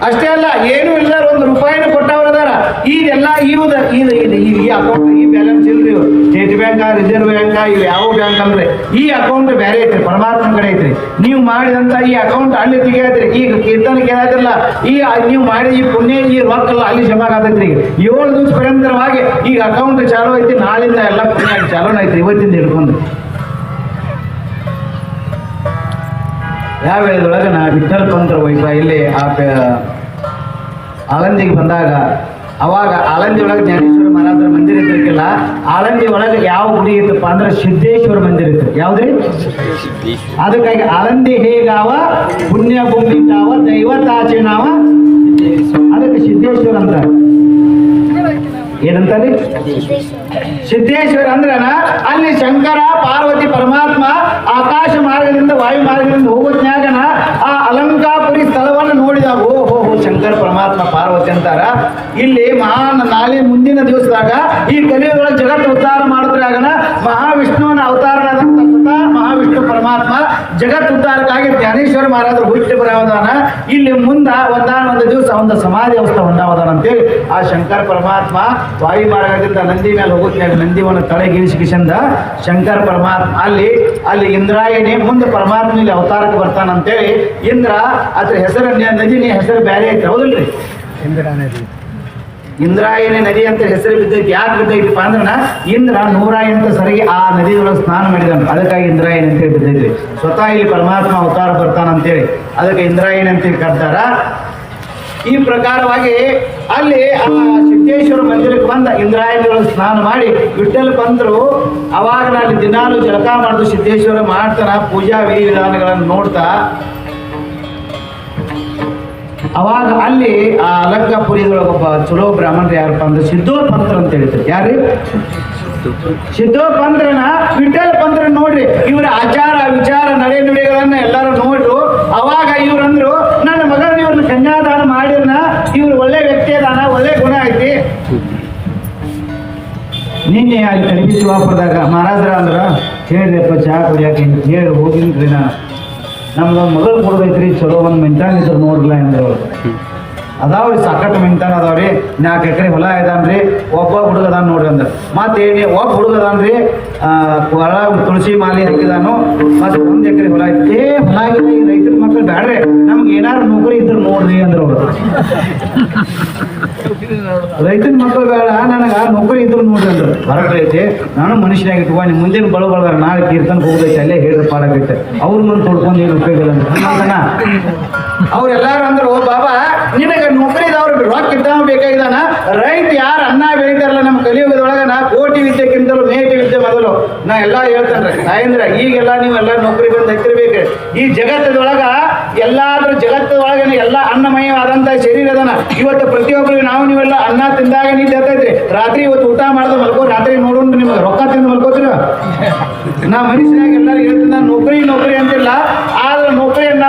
ಅಷ್ಟೇ ಅಲ್ಲ, ಏನೂ ಇಲ್ಲ ಒಂದು ರೂಪಾಯಿನೂ ಕೊಟ್ಟವ್ರು ಅದಾರ. ಇದೆಲ್ಲ ಇರುವುದ ಈ- ಅಕೌಂಟ್ ಈ ಬ್ಯಾಲೆನ್ಸ್ ಇಲ್ರಿ ಸ್ಟೇಟ್ ಬ್ಯಾಂಕ್ ರಿಸರ್ವ್ ಬ್ಯಾಂಕ್ ಇವು ಯಾವ ಬ್ಯಾಂಕ್ ಅಂದ್ರೆ ಈ ಅಕೌಂಟ್ ಬೇರೆ ಐತ್ರಿ ಪರಮಾತ್ಮ ಕಡೆ ಐತ್ರಿ ನೀವು ಮಾಡಿದಂತ ಈ ಅಕೌಂಟ್ ಅಲ್ಲಿ ತೆಗಿಯತ್ರಿ ಈಗ ಕೀರ್ತನಕ್ಕೆ ಏನಾಯ್ತಿರಲ್ಲ ಈ ನೀವು ಮಾಡಿ ಈ ಪುಣ್ಯ ಈ ರೊಕ್ಕ ಅಲ್ಲಿ ಜಮಾ ಆಗತೈತ್ರಿ ಏಳು ದಿವಸ ಪರ್ಯಂತರವಾಗಿ ಈಗ ಅಕೌಂಟ್ ಚಾಲೂ ಐತಿ ನಾಳಿಂದ ಎಲ್ಲ ಪುಣ್ಯ ಐತ್ರಿ ಇವತ್ತಿಂದ ಹಿಡ್ಕೊಂಡು ಯಾವ ವೇಳೆದೊಳಗೆ ನಾ ವಿಠಲ್ ಪಂತ್ರ ವೈಭವ ಇಲ್ಲಿ ಆ ಆಳಂದಿಗೆ ಬಂದಾಗ ಅವಾಗ ಆಳಂದಿ ಒಳಗೆ ಜ್ಞಾನೇಶ್ವರ ಮಹಾರಾಜರ ಮಂದಿರ ಇದ್ದಿರ್ಕಿಲ್ಲ. ಆಳಂದಿ ಒಳಗೆ ಯಾವ ಗುಡಿ ಇತ್ತಪ್ಪ ಅಂದ್ರೆ ಸಿದ್ದೇಶ್ವರ ಮಂದಿರ ಇತ್ತು. ಯಾವ್ದ್ರಿ? ಅದಕ್ಕಾಗಿ ಆಳಂದಿ ಹೇಗಾವ? ಪುಣ್ಯ ಭೂಮಿ ತಾವ ದೈವತಾಚೆ ನಾವ ಅದಕ್ಕೆ ಸಿದ್ದೇಶ್ವರ ಅಂತ ಏನಂತಾರೆ ಸಿದ್ದೇಶ್ವರ ಅಂದ್ರೆ ಅಲ್ಲಿ ಶಂಕರ, ಪಾರ್ವತಿ ಪರಮಾತ್ಮ, ಆಕಾಶ ಮಾರ್ಗದಿಂದ ವಾಯು ಮಾರ್ಗದಿಂದ ಹೋಗೋದ್ನ್ಯಾಗನ ಆ ಅಲಂಕಾಪುರಿ ಸ್ಥಳವನ್ನು ನೋಡಿದಾಗ ಓ, ಹೋ ಶಂಕರ ಪರಮಾತ್ಮ ಪಾರ್ವತಿ ಅಂತಾರ. ಇಲ್ಲಿ ಮಹಾನ್ ನಾಳೆ ಮುಂದಿನ ದಿವಸದಾಗ ಈ ಕಲಿಯುಗಳ ಜಗತ್ತು ಉದ್ಧಾರ ಮಾಡಿದ್ರೆ ಆಗನ ಮಹಾವಿಷ್ಣು ಜಗತ್ ಉದ್ದಾರಕ್ಕಾಗಿ ಜ್ಞಾನೇಶ್ವರ ಮಹಾರಾಜರು ಹುಟ್ಟಿ ಬರವದಾನ ಇಲ್ಲಿ ಮುಂದ ಒಂದಾನ ಒಂದು ದಿವಸ ಒಂದು ಸಮಾಧಿ ಅವಸ್ಥೆ ಹೊಂದಾವದಾನ ಅಂತೇಳಿ ಆ ಶಂಕರ್ ಪರಮಾತ್ಮ ವಾಯು ಮಾರ್ಗದಿಂದ ನಂದಿ ಮೇಲೆ ತಳೆ ನಂದಿವನ್ನು ತಲೆಗಿಳಿಸಿಕಿಸಿಂದ ಶಂಕರ್ ಪರಮಾತ್ಮ ಅಲ್ಲಿ ಅಲ್ಲಿ ಇಂದ್ರಾಯಣಿ ಮುಂದೆ ಪರಮಾತ್ಮ ಇಲ್ಲಿ ಅವತಾರಕ್ಕೆ ಬರ್ತಾನಂತೇಳಿ ಇಂದ್ರ ಅದ್ರ ಹೆಸರು ನದಿನಿ ಹೆಸರು ಬೇರೆ ಐತೆ, ಹೌದಿಲ್ರಿ? ಇಂದಿರಾ ನದಿ ಇಂದ್ರಾಯಣಿ ನದಿ ಅಂತ ಹೆಸರು ಬಿದ್ದೈತಿ ಯಾಕೆ ಬಿದ್ದೈತಿಪ್ಪ ಅಂದ್ರೆ ಇಂದ್ರ ನೂರ ಎಂಟು ಸರಿಗೆ ಆ ನದಿಯೊಳಗೆ ಸ್ನಾನ ಮಾಡಿದನು. ಅದಕ್ಕಾಗಿ ಇಂದ್ರಾಯಣಿ ಅಂತೇಳಿ ಬಿದ್ದೈತಿ. ಸ್ವತಃ ಇಲ್ಲಿ ಪರಮಾತ್ಮ ಅವತಾರ ಬರ್ತಾನಂತೇಳಿ ಅದಕ್ಕೆ ಇಂದ್ರಾಯಣಿ ಅಂತೇಳಿ ಕರ್ತಾರ. ಈ ಪ್ರಕಾರವಾಗಿ ಅಲ್ಲಿ ಆ ಸಿದ್ದೇಶ್ವರ ಮಂದಿರಕ್ಕೆ ಬಂದ ಇಂದ್ರಾಯಣಿಗಳು ಸ್ನಾನ ಮಾಡಿ ವಿಠಲ್ ಬಂದ್ರು. ಅವಾಗ ನಾನು ದಿನಾಲು ಜಳಕ ಮಾಡಿದ್ರು ಸಿದ್ದೇಶ್ವರ ಮಾಡ್ತಾನ ಪೂಜಾ ವಿಧಿ ವಿಧಾನಗಳನ್ನು ನೋಡ್ತಾ. ಅವಾಗ ಅಲ್ಲಿ ಆ ಅಲಂಕಾಪುರಿದೊಳಗೆ ಒಬ್ಬ ಚಲೋ ಬ್ರಾಹ್ಮಣರು ಯಾರಪ್ಪ ಅಂದ್ರೆ ಸಿದ್ಧೋ ಪಂತ್ರ ಅಂತ ಹೇಳ್ತಾರೆ ಯಾರು ಸಿದ್ಧೋ ಪಂತ್ರನ ವಿಠಲ್ ಪಂತ್ರ ನೋಡ್ರಿ. ಇವರ ಆಚಾರ, ವಿಚಾರ, ನಡೆ ನುಡಿಗಳನ್ನ ಎಲ್ಲರೂ ನೋಡ್ರು. ಅವಾಗ ಇವ್ರಂದ್ರು, ನನ್ನ ಮಗನ ಇವ್ರನ್ನ ಕನ್ಯಾದಾನ ಮಾಡಿರ್ನ, ಇವ್ರು ಒಳ್ಳೆ ವ್ಯಕ್ತಿ ಅದಾನ, ಒಳ್ಳೆ ಗುಣ ಐತಿ. ನಿನ್ನೆ ಅಲ್ಲಿ ಕಡಿಮೆ ಶಿವಾಪುರದಾಗ ಮಹಾರಾಜರ ಅಂದ್ರ ಹೇಳ್ರಿಪ್ಪ ಚಹಾ ಕುಡಿಯಾಕೆ ಹೇಳಿ ಹೋಗಿನ್ರಿ ನಾ. ನಮ್ದೊಂದು ಮಗಳು ಕೊಡ್ಬೇಕ್ರಿ ಚಲೋ ಒಂದು ಮೆಂಟಾನ್ ಇದ್ರು ನೋಡ್ರಲ್ಲ ಅಂದ್ರು. ಅದಾವ್ರಿ ಸಾಕಟ್ಟು ಮಿಂತಾನ ಅದಾವ್ರಿ. ನಾಲ್ಕು ಎಕರೆ ಹೊಲ ಇದಾನ್ರಿ. ಒಬ್ಬ ಹುಡುಗ ಅದಾನ ನೋಡ್ರಿ ಅಂದ್ರೆ. ಹೇಳಿ, ಒಬ್ಬ ಹುಡುಗ ಅದಾನ್ರಿ ಹೊಲ ತುಳಸಿ ಮಾಲೆ ಹಾಕಿದಾನು. ಮತ್ತೆ ಒಂದು ಎಕರೆ ಹೊಲ ಐತಿ. ಹೊಲ ಆಗಿದೆ ಈ ರೈತರ ಮಕ್ಕಳು ಬ್ಯಾಡ್ರಿ. ನಮ್ಗೆ ಏನಾರು ನೌಕರಿ ಇದ್ರೆ ನೋಡ್ರಿ ಅಂದ್ರೆ ಅವ್ರು. ರೈತನ ಮಕ್ಕಳು ಬೇಡ, ನನಗ ನೌಕರಿ ಇದ್ರು ನೋಡ್ರಿ ಅಂದ್ರೆ. ಹೊರಗೆ ಐತಿ. ನಾನು ಮನುಷ್ಯನಾಗಿ ಇಟ್ಕೊಂಡು ಮುಂದಿನ ಬಳು ಬಳದಾರ ನಾಳೆ ಕೀರ್ತನ ಹೋಗ್ಬೇಕು, ಅಲ್ಲೇ ಹೇಳಿದ್ರೆ ಪಾಡಾಗೈತೆ. ಅವ್ರ ಮುಂದೆ ತೊಡ್ಕೊಂಡು ಏನು ಉಪಯೋಗ ಇಲ್ಲ? ಅವ್ರೆಲ್ಲಾರು ಅಂದ್ರು, "ಓ ಬಾಬಾ, ನಿನಗೆ ನೌಕರಿದವ್ರು ರೊಕ್ಕ ಇದ್ದಾವ ಬೇಕಾಗಿದಾನ ರೈತ ಯಾರು ಅನ್ನ ಬೆಳಿತಾರಲ್ಲ ನಮ್ಮ ಕಲಿಯುಗದೊಳಗ? ನಾ ಕೋಟಿ ವಿದ್ಯೆಕ್ಕಿಂತಲೂ ಮೇಟಿ ವಿದ್ಯೆ ಮೊದಲು. ನಾ ಎಲ್ಲ ಹೇಳ್ತೇನೆ ತಾಯಂದ್ರ ಈಗೆಲ್ಲ ನೀವೆಲ್ಲ ನೌಕರಿ ಬಂದು ಹತ್ತಿರ್ಬೇಕು ಈ ಜಗತ್ತದೊಳಗ ಎಲ್ಲಾದ್ರೂ ಜಗತ್ತದೊಳಗ ಎಲ್ಲ ಅನ್ನಮಯವಾದಂತ ಶರೀರ ಅದನ. ಇವತ್ತು ಪ್ರತಿಯೊಬ್ಬರಿಗೆ ನಾವು ನೀವೆಲ್ಲ ಅನ್ನ ತಿಂದಾಗ ನೀ ಹತ್ತೈತ್ರಿ ರಾತ್ರಿ ಇವತ್ತು ಊಟ ಮಾಡ್ದ ಮಲ್ಕೋ, ರಾತ್ರಿ ನೋಡೋಣ ನಿಮ್ಗೆ ರೊಕ್ಕ ತಿಂದು ಮಲ್ಕೋತೀರ? ನಾ ಮನುಷ್ಯನಾಗ ಎಲ್ಲರೂ ಹೇಳ್ತೀನಿ ನಾನು ನೌಕರಿ ನೌಕರಿ ಅಂತಿಲ್ಲ. ಆದ್ರೆ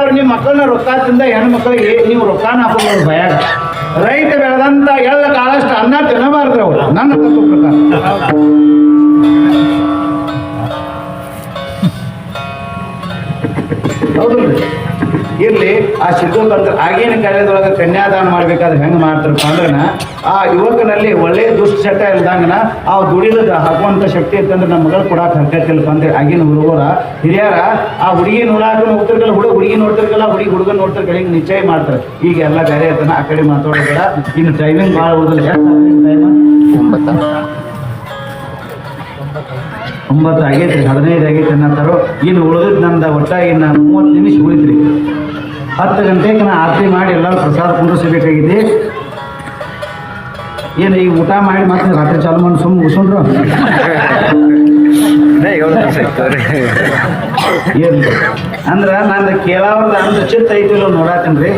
ಅನ್ನೋರು ನಿಮ್ಮ ಮಕ್ಕಳನ್ನ ರೊಕ್ಕ ತಿಂದ ಹೆಣ್ಣು ಮಕ್ಕಳಿಗೆ ನೀವು ರೊಕ್ಕನ ಹಾಕೋದು ಭಯ ರೈತ ಬೆಳೆದಂತ ಎಲ್ಲ ಕಾಳಷ್ಟು ಅನ್ನ ತಿನ್ನಬಾರ್ದು ಅವ್ರು. ನನ್ನ ಪ್ರಕಾರ. ಹೌದಲ್ರಿ ಇರ್ಲಿ ಆ ಸಿದ್ಧೋಪಂತ ಆಗಿನ ಕಾಲದೊಳಗೆ ಕನ್ಯಾದಾನ ಮಾಡ್ಬೇಕಾದ್ರೆ ಹೆಂಗ್ ಮಾಡ್ತಾರಪ್ಪ ಅಂದ್ರೆ ಆ ಯುವಕನಲ್ಲಿ ಒಳ್ಳೆ ಚಟ ಇಲ್ದಂಗನ ಆ ದುಡಿದ ಹಾಕುವಂತ ಶಕ್ತಿ ಇತ್ತಂದ್ರೆ ನಮ್ಮ ಮಗಳು ಕೊಡಕ್ ಹರ್ಕತ್ತಿಲ್ಲಪ್ಪ ಅಂದ್ರೆ ಆಗಿನ ಹುಡುಗರ. ಹಿರಿಯರ, ಆ ಹುಡುಗಿ ನೋಡಾಕ ಹೋಗ್ತಿರ್ಕಲ್ಲ ಹುಡುಗ ಹುಡುಗಿ ನೋಡ್ತಿರ್ಕಲ್ಲ ಹುಡುಗಿ ಹುಡುಗ ನೋಡ್ತಿರ್ಕಲ್ಲ ಹಿಂಗೆ ನಿಶ್ಚಯ ಮಾಡ್ತಾರೆ. ಈಗ ಎಲ್ಲ ಬೇರೆ ಇರ್ತಾನ, ಆ ಕಡೆ ಮಾತಾಡೋದಿಲ್ಲ ಇನ್ನು ಟೈಮಿಂಗ್ ಭಾಳ ಓದಿಲ್ಲ ಟೈಮ್ ಒಂಬತ್ತು. ಆಗೈತ್ರಿ ಹದಿನೈದು ಆಗೈತೆ ಅನ್ನತ್ತಾರೋ. ಇನ್ನು ಉಳಿದಿದ್ದು ನಂದು ಒಟ್ಟಾಗಿ ನಾನು ಮೂವತ್ತು ನಿಮಿಷ ಉಳಿತ್ರಿ. ಹತ್ತು ಗಂಟೆಗೆ ನಾ ಆರತಿ ಮಾಡಿ ಎಲ್ಲರೂ ಪ್ರಸಾದ ಕುಂಡಿಸಬೇಕಾಗಿದೆ ಏನು ಈಗ ಊಟ ಮಾಡಿ ಮತ್ತೆ ರಾತ್ರಿ ಚಾಲು ಮಾಡಿ ಸುಮ್ಮ ಮುಗಿಸ್ಕೊಂಡ್ರು? ಏನು? ಅಂದ್ರೆ ನಾನು ಕೇಳಾವ್ರದ ಅಂದ ಚಿತ್ತ ಐತಿಲ್ಲ ನೋಡಾತೇನ್ರಿ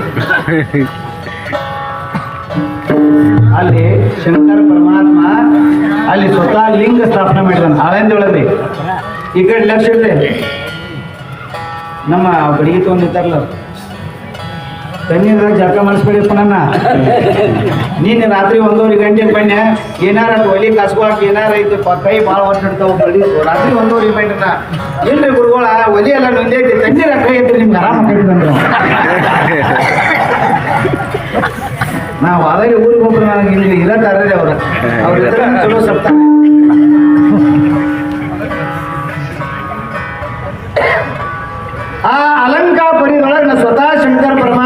ಅಲ್ಲಿ ಶಂಕರ ಪರಮಾತ್ಮ ಅಲ್ಲಿ ಸ್ವತಃ ಲಿಂಗ ಸ್ಥಾಪನೆ ಮಾಡಿದಾನೆ ಆಳಂದಿ ಒಳಗ್ರಿ ಈ ಕಡೆ ಲಕ್ಷ ಇಡ್ರಿ ನಮ್ಮ ಬಡಿಗೆ ತೊಗೊಂಡಿದ್ದಾರಲ್ಲ. ತಣ್ಣೀರಾಗ ಜಳಕ ಮಾಡಿಸ್ಬೇಡಿಪ್ಪ ನನ್ನ. ನೀನು ರಾತ್ರಿ ಒಂದೂವರೆ ಗಂಟೆ ಬನ್ನಿ ಏನಾರ ಒಲಿ ಕಸ್ಕೊಳಕ್ ಏನಾರ ಐತಿ ಕೈ ಭಾಳ ಹೊಟ್ಟಿಡ್ತಾವ ಬಡಿ ರಾತ್ರಿ ಒಂದೂವರೆ ಬಣ್ಣ ಇಲ್ರಿ ಗುರುಗಳ, ಒಲಿ ಎಲ್ಲ ನೊಂದೈತಿ ತಣ್ಣೀರ ಕೈ ಐತ್ರಿ ನಿಮ್ಗೆ ಆರಾಮ ಕಟ್ಟಿದ್ರು ನಾವು ಅದೇ ಊರಿಗೆ ಹೋಗ್ರು ನನಗೆ ಇಲ್ಲಿ ಇಲ್ಲ ಅವ್ರ. ಅವ್ರ ಚಲೋ ಸಪ್ತ. ಆ ಅಲಂಕಾಪುರಿದೊಳಗೆ ನಾ ಸ್ವತಃ ಶಂಕರ್ ಪರಮಾತ್ಮ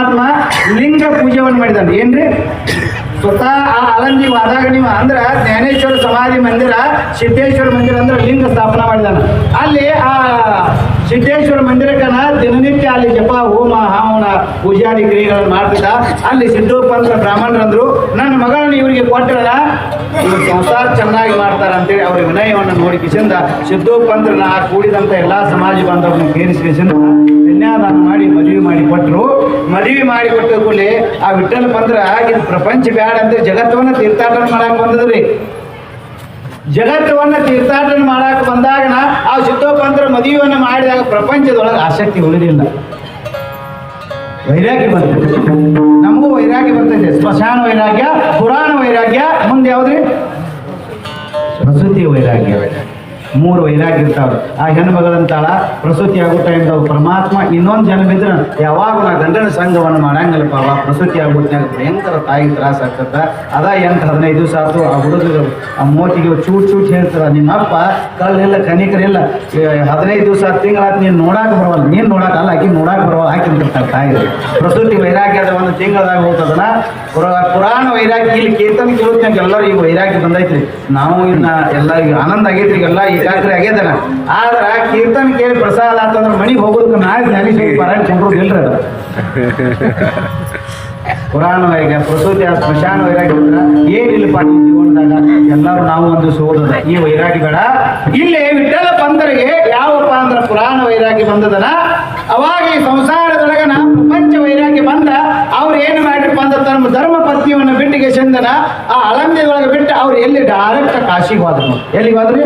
ಲಿಂಗ ಪೂಜೆಯನ್ನು ಮಾಡಿದಾನೆ ಏನ್ರಿ? ಸ್ವತಃ ಆ ಅಲಂಜಿ ಆದಾಗ ನೀವು ಅಂದ್ರೆ ಜ್ಞಾನೇಶ್ವರ ಸಮಾಧಿ ಮಂದಿರ, ಸಿದ್ದೇಶ್ವರ ಮಂದಿರ ಅಂದ್ರೆ ಲಿಂಗ ಸ್ಥಾಪನಾ ಮಾಡಿದಾನ. ಅಲ್ಲಿ ಆ ಸಿದ್ದೇಶ್ವರ ಮಂದಿರಕ್ಕನ ದಿನನಿತ್ಯ ಅಲ್ಲಿ ಜಪ, ಹೋಮ ಹಾವನ ಪೂಜಾರಿ ಕ್ರಿಯೆಗಳನ್ನು ಮಾಡ್ತಿದ್ದ. ಅಲ್ಲಿ ಸಿದ್ಧೋಪಂತ ಬ್ರಾಹ್ಮಣರಂದ್ರು ನನ್ನ ಮಗಳನ್ನ ಇವರಿಗೆ ಕೊಟ್ಟಿರಲ್ಲ ಸಂಸಾರ ಚೆನ್ನಾಗಿ ಮಾಡ್ತಾರ ಅಂತೇಳಿ ಅವ್ರ ವಿನಯವನ್ನು ನೋಡಿ ಕಿಸಿಂದ ಸಿದ್ದೋಪಂತ್ರನ ಕೂಡಿದಂತ ಎಲ್ಲಾ ಸಮಾಜ ಬಾಂಧವರನ್ನ ಕೇರಿಸಿ ಕನ್ಯಾದಾನ ಮಾಡಿ ಮದುವೆ ಮಾಡಿ ಕೊಟ್ಟರು ಮದುವೆ ಮಾಡಿ ಕೊಟ್ಟ ಕೂಡಲೇ ಆ ವಿಠಲ್ ಬಂದ್ರ ಆಗಿನ ಪ್ರಪಂಚ ಬ್ಯಾಡ ಅಂದ್ರೆ ಜಗತ್ತವನ್ನ ತೀರ್ಥಾಟನ ಮಾಡಕ್ ಬಂದದ್ರಿ. ಜಗತ್ತವನ್ನ ತೀರ್ಥಾಟನ ಮಾಡಕ್ ಬಂದಾಗ ಆ ಸಿದ್ದೋಪಂತ್ರ ಮದುವೆಯನ್ನು ಮಾಡಿದಾಗ ಪ್ರಪಂಚದೊಳಗೆ ಆಸಕ್ತಿ ಉಳಿದಿಲ್ಲ. ವೈರಾಗ್ಯ ಬರ್ತದೆ. ನಮಗೂ ವೈರಾಗ್ಯ ಬರ್ತೈತೆ ಸ್ಮಶಾನ ವೈರಾಗ್ಯ, ಪುರಾಣ ವೈರಾಗ್ಯ, ಮುಂದೆ ಯಾವ್ದ್ರಿ? ಪ್ರಸೂತಿ ವೈರಾಗ್ಯ. ಮೂರು ವೈರಾಗ್ಯ ಇರ್ತಾವ ಆ ಹೆಣ್ಮಗಳಂತಾಳ ಪ್ರಸೂತಿ ಆಗೋ ಟೈಮ್ದಾಗ ಪರಮಾತ್ಮ ಇನ್ನೊಂದು ಜನ ಬಿದ್ರೆ ಯಾವಾಗ ನಾ ಗಂಡನ ಸಂಘವನ್ನು ಮಾಡಂಗಿಲ್ಲಪ್ಪ, ಅವ ಪ್ರಸೂತಿ ಆಗ್ಬಿಟ್ಟಾಗ ಭಯಂಕರ ತಾಯಿ ತ್ರಾಸ ಆಗ್ತದ. ಅದ ಎಂಟು ಹದಿನೈದು ದಿವಸ ಆಯ್ತು ಆ ಹುಡುಗರು, ಆ ಮೋತಿಗೆ ಚೂಟ್ ಚೂಟ್ ಹೇಳ್ತಾರ, ನಿಮ್ಮಪ್ಪ ಕಳ್ಳಿಲ್ಲ ಕನಿಕರಿಲ್ಲ ಈ ಹದಿನೈದು ದಿವಸ ತಿಂಗಳಾತ್, ನೀನು ನೋಡಾಕ ಬರೋಲ್ಲ ನೀನು ನೋಡಾಕ ಅಲ್ಲ, ಆಕಿ ನೋಡಾಕ ಬರವಲ್ಲ. ಆಕಿ ಅಂತಿರ್ತಾಳೆ ತಾಯಿ. ಪ್ರಸೂತಿ ವೈರಾಗ್ಯದ ಒಂದು ತಿಂಗಳದಾಗ ಹೋಗ್ತದನ ಪುರ- ಪುರಾಣ ವೈರಾಗ್ಯ, ಇಲ್ಲಿ ಕೀರ್ತನ ಕೇಳುತ್ತೆ ಎಲ್ಲರೂ ಈಗ ವೈರಾಗ್ಯ ಬಂದೈತ್ರಿ. ನಾವು ಇನ್ನ ಎಲ್ಲ ಈಗ ಆನಂದ ಆಗೈತ್ರಿ ಎಲ್ಲ ಏಕಾಗ್ರಿ ಆಗ್ಯದನ. ಆದ್ರ ಕೀರ್ತನ ಕೇಳಿ ಪ್ರಸಾದ ಆತಂದ್ರ ಮನಿಗೆ ಹೋಗೋದಕ್ಕೆ ನಾಯಕ ಜ್ಞಾನೇಶ್ವರಿ ಪಾರಾಯಣ ಕೊಂಡ್ರು ಇಲ್ರಿ ಅದು. ಪುರಾಣ ವೈರಾಗ್ಯ ಪ್ರಸೂತಿ ಸ್ಮಶಾನ ವೈರಾಗ್ಯ ಏನಿಲ್ಲಪ್ಪ ನಿಮ್ಮ ಜೀವನದಾಗ, ಎಲ್ಲರೂ ನಾವು ಒಂದು ಸೋದದ ಈ ವೈರಾಗ್ಯ ಬೇಡ. ಇಲ್ಲಿ ವಿಠಲ ಪಂತರಿಗೆ ಯಾವಪ್ಪ ಅಂದ್ರೆ ಪುರಾಣ ವೈರಾಗ್ಯ ಬಂದದನ? ಅವಾಗ ಈ ಸಂಸಾರದೊಳಗ ನಾ ಪ್ರಪಂಚ ವೈರಾಗ್ಯ ಬಂದ, ಅವ್ರು ಏನು ಮಾಡಿ ಬಂದ ತಮ್ಮ ಧರ್ಮ ಪತ್ನಿಯವನ್ನ ಬಿಟ್ಟಿಗೆ ಚಂದನ ಆ ಅಳಂದಿ ಒಳಗೆ ಬಿಟ್ಟು ಅವ್ರು ಎಲ್ಲಿ ಡೈರೆಕ್ಟ್ ಕಾಶಿಗೆ ಹೋದ್ರು ಎಲ್ಲಿಗೆ ಹೋದ್ರಿ?